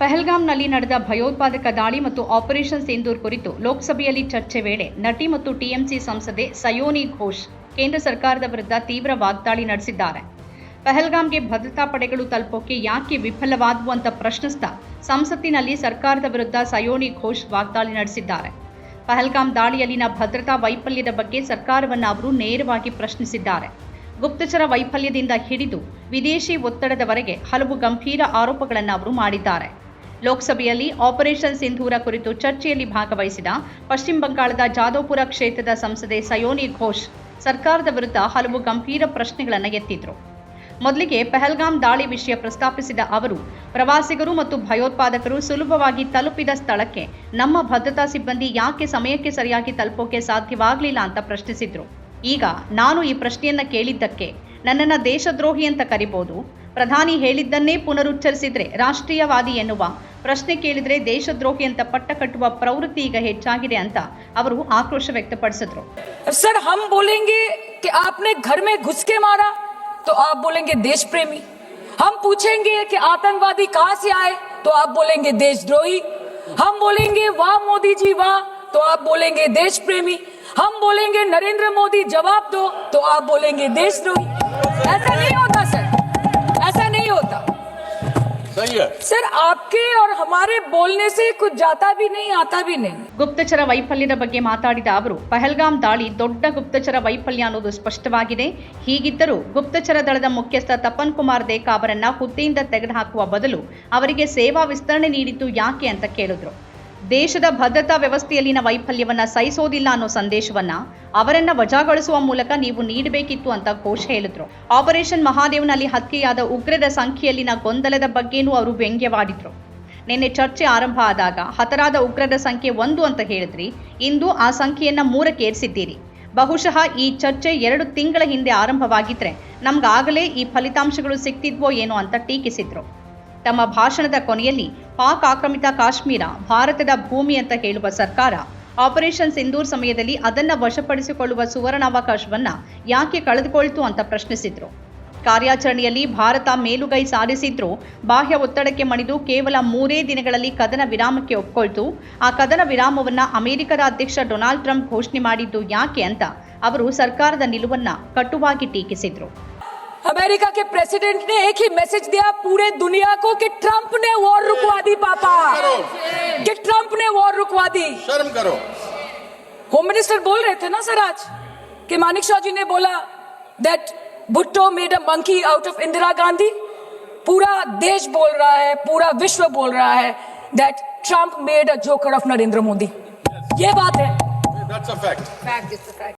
ಪಹಲ್ಗಾಮ್ನಲ್ಲಿ ನಡೆದ ಭಯೋತ್ಪಾದಕ ದಾಳಿ ಮತ್ತು ಆಪರೇಷನ್ ಸಿಂಧೂರ್ ಕುರಿತು ಲೋಕಸಭೆಯಲ್ಲಿ ಚರ್ಚೆ ವೇಳೆ ನಟಿ ಮತ್ತು ಟಿಎಂಸಿ ಸಂಸದೆ ಸಯೋನಿ ಘೋಷ್ ಕೇಂದ್ರ ಸರ್ಕಾರದ ವಿರುದ್ಧ ತೀವ್ರ ವಾಗ್ದಾಳಿ ನಡೆಸಿದ್ದಾರೆ. ಪಹಲ್ಗಾಮ್ಗೆ ಭದ್ರತಾ ಪಡೆಗಳು ತಲುಪೋಕೆ ಯಾಕೆ ವಿಫಲವಾದವು ಅಂತ ಪ್ರಶ್ನಿಸ್ತಾ ಸಂಸತ್ತಿನಲ್ಲಿ ಸರ್ಕಾರದ ವಿರುದ್ಧ ಸಯೋನಿ ಘೋಷ್ ವಾಗ್ದಾಳಿ ನಡೆಸಿದ್ದಾರೆ. ಪಹಲ್ಗಾಮ್ ದಾಳಿಯಲ್ಲಿನ ಭದ್ರತಾ ವೈಫಲ್ಯದ ಬಗ್ಗೆ ಸರ್ಕಾರವನ್ನು ಅವರು ನೇರವಾಗಿ ಪ್ರಶ್ನಿಸಿದ್ದಾರೆ. ಗುಪ್ತಚರ ವೈಫಲ್ಯದಿಂದ ಹಿಡಿದು ವಿದೇಶಿ ಒತ್ತಡದವರೆಗೆ ಹಲವು ಗಂಭೀರ ಆರೋಪಗಳನ್ನು ಅವರು ಮಾಡಿದ್ದಾರೆ. ಲೋಕಸಭೆಯಲ್ಲಿ ಆಪರೇಷನ್ ಸಿಂಧೂರ ಕುರಿತು ಚರ್ಚೆಯಲ್ಲಿ ಭಾಗವಹಿಸಿದ ಪಶ್ಚಿಮ ಬಂಗಾಳದ ಜಾದವ್ಪುರ ಕ್ಷೇತ್ರದ ಸಂಸದೆ ಸಯೋನಿ ಘೋಷ್ ಸರ್ಕಾರದ ವಿರುದ್ಧ ಹಲವು ಗಂಭೀರ ಪ್ರಶ್ನೆಗಳನ್ನು ಎತ್ತಿದ್ರು. ಮೊದಲಿಗೆ ಪೆಹಲ್ಗಾಮ್ ದಾಳಿ ವಿಷಯ ಪ್ರಸ್ತಾಪಿಸಿದ ಅವರು, ಪ್ರವಾಸಿಗರು ಮತ್ತು ಭಯೋತ್ಪಾದಕರು ಸುಲಭವಾಗಿ ತಲುಪಿದ ಸ್ಥಳಕ್ಕೆ ನಮ್ಮ ಭದ್ರತಾ ಸಿಬ್ಬಂದಿ ಯಾಕೆ ಸಮಯಕ್ಕೆ ಸರಿಯಾಗಿ ತಲುಪೋಕೆ ಸಾಧ್ಯವಾಗಲಿಲ್ಲ ಅಂತ ಪ್ರಶ್ನಿಸಿದ್ರು. ಈಗ ನಾನು ಈ ಪ್ರಶ್ನೆಯನ್ನ ಕೇಳಿದ್ದಕ್ಕೆ ನನ್ನನ್ನು ದೇಶದ್ರೋಹಿ ಅಂತ ಕರಿಬೋದು ಪ್ರಧಾನಿ ಹೇಳಿದ್ದನ್ನೇ ಪುನರುಚ್ಚರಿಸಿದ್ರೆ ರಾಷ್ಟ್ರೀಯವಾದಿ ಎನ್ನುವ ಪ್ರಶ್ನೆ ಕೇಳಿದ್ರೆ ದೇಶದ್ರೋಹಿ ಅಂತ ಪಟ್ಟ ಕಟ್ಟುವ ಪ್ರವೃತ್ತಿ ಈಗ ಹೆಚ್ಚಾಗಿದೆ ಅಂತ ಅವರು ಆಕ್ರೋಶ ವ್ಯಕ್ತಪಡಿಸಿದ್ರು सर हम बोलेंगे कि आपने घर में घुस के मारा तो आप बोलेंगे देश प्रेमी हम पूछेंगे कि आतंकवादी कहां से आए तो आप बोलेंगे देशद्रोही हम बोलेंगे वाह मोदी जी वाह तो आप बोलेंगे देश प्रेमी हम बोलेंगे नरेंद्र मोदी जवाब दो तो आप बोलेंगे देशद्रोही ऐसा नहीं होता सर ऐसा नहीं होता सही है सर आपके और हमारे बोलने से कुछ जाता भी नहीं आता भी नहीं ಗುಪ್ತಚರ ವೈಫಲ್ಯದ ಬಗ್ಗೆ ಮಾತಾಡಿದ ಅವರು ಪಹಲ್ಗಾಮ್ ದಾಳಿ ದೊಡ್ಡ ಗುಪ್ತಚರ ವೈಫಲ್ಯ ಅನ್ನೋದು ಸ್ಪಷ್ಟವಾಗಿದೆ ಹೀಗಿದ್ದರೂ ಗುಪ್ತಚರ ದಳದ ಮುಖ್ಯಸ್ಥ ತಪನ್ ಕುಮಾರ್ ದೇಕಾ ಅವರನ್ನ ಹುದ್ದೆಯಿಂದ ತೆಗೆದುಹಾಕುವ ಬದಲು ಅವರಿಗೆ ಸೇವಾ ವಿಸ್ತರಣೆ ನೀಡಿದ್ದು ಯಾಕೆ ಅಂತ ಕೇಳಿದ್ರು ದೇಶದ ಭದ್ರತಾ ವ್ಯವಸ್ಥೆಯಲ್ಲಿನ ವೈಫಲ್ಯವನ್ನ ಸಹಿಸೋದಿಲ್ಲ ಅನ್ನೋ ಸಂದೇಶವನ್ನ ಅವರನ್ನ ವಜಾಗೊಳಿಸುವ ಮೂಲಕ ನೀವು ನೀಡಬೇಕಿತ್ತು ಅಂತ ಘೋಷ್ ಹೇಳಿದ್ರು. ಆಪರೇಷನ್ ಮಹಾದೇವ್ನಲ್ಲಿ ಹತ್ಯೆಯಾದ ಉಗ್ರರ ಸಂಖ್ಯೆಯಲ್ಲಿನ ಗೊಂದಲದ ಬಗ್ಗೆನೂ ಅವರು ವ್ಯಂಗ್ಯವಾಡಿದ್ರು. ನಿನ್ನೆ ಚರ್ಚೆ ಆರಂಭ ಆದಾಗ ಹತರಾದ ಉಗ್ರರ ಸಂಖ್ಯೆ ಒಂದು ಅಂತ ಹೇಳಿದ್ರಿ. ಇಂದು ಆ ಸಂಖ್ಯೆಯನ್ನ ಮೂರಕ್ಕೆ ಏರಿಸಿದ್ದೀರಿ. ಬಹುಶಃ ಈ ಚರ್ಚೆ ಎರಡು ತಿಂಗಳ ಹಿಂದೆ ಆರಂಭವಾಗಿದ್ರೆ ನಮ್ಗಾಗಲೇ ಈ ಫಲಿತಾಂಶಗಳು ಸಿಕ್ತಿದ್ವೋ ಏನೋ ಅಂತ ಟೀಕಿಸಿದ್ರು. ತಮ್ಮ ಭಾಷಣದ ಕೊನೆಯಲ್ಲಿ ಪಾಕ್ ಆಕ್ರಮಿತ ಕಾಶ್ಮೀರ, ಭಾರತದ ಭೂಮಿ ಅಂತ ಹೇಳುವ ಸರ್ಕಾರ, ಆಪರೇಷನ್ ಸಿಂಧೂರ್ ಸಮಯದಲ್ಲಿ ಅದನ್ನ ವಶಪಡಿಸಿಕೊಳ್ಳುವ ಸುವರ್ಣಾವಕಾಶವನ್ನ ಯಾಕೆ ಕಳೆದುಕೊಳ್ತು ಅಂತ ಪ್ರಶ್ನಿಸಿದ್ರು. ಕಾರ್ಯಾಚರಣೆಯಲ್ಲಿ ಭಾರತ ಮೇಲುಗೈ ಸಾಧಿಸಿದ್ರೂ, ಬಾಹ್ಯ ಒತ್ತಡಕ್ಕೆ ಮಣಿದು ಕೇವಲ ಮೂರೇ ದಿನಗಳಲ್ಲಿ ಕದನ ವಿರಾಮಕ್ಕೆ ಒಪ್ಕೊಳ್ತು, ಆ ಕದನ ವಿರಾಮವನ್ನ ಅಮೆರಿಕದ ಅಧ್ಯಕ್ಷ ಡೊನಾಲ್ಡ್ ಟ್ರಂಪ್ ಘೋಷಣೆ ಮಾಡಿದ್ದು ಯಾಕೆ ಅಂತ ಅವರು ಸರ್ಕಾರದ ನಿಲುವನ್ನ ಕಟುವಾಗಿ ಟೀಕಿಸಿದ್ರು. अमेरिका के प्रेसिडेंट ने एक ही मैसेज दिया पूरे दुनिया को कि ट्रंप ने वॉर रुकवा दी पापा। कि ट्रंप ने वॉर रुकवा दी। शर्म करो। होम मिनिस्टर बोल रहे थे ना सर आज कि मानिक शाह जी ने बोला that Bhutto made a monkey out of Indira Gandhi. पूरा देश बोल रहा है पूरा विश्व बोल रहा है that Trump made a joker of Narendra Modi. ये बात है। That's a fact fact is fact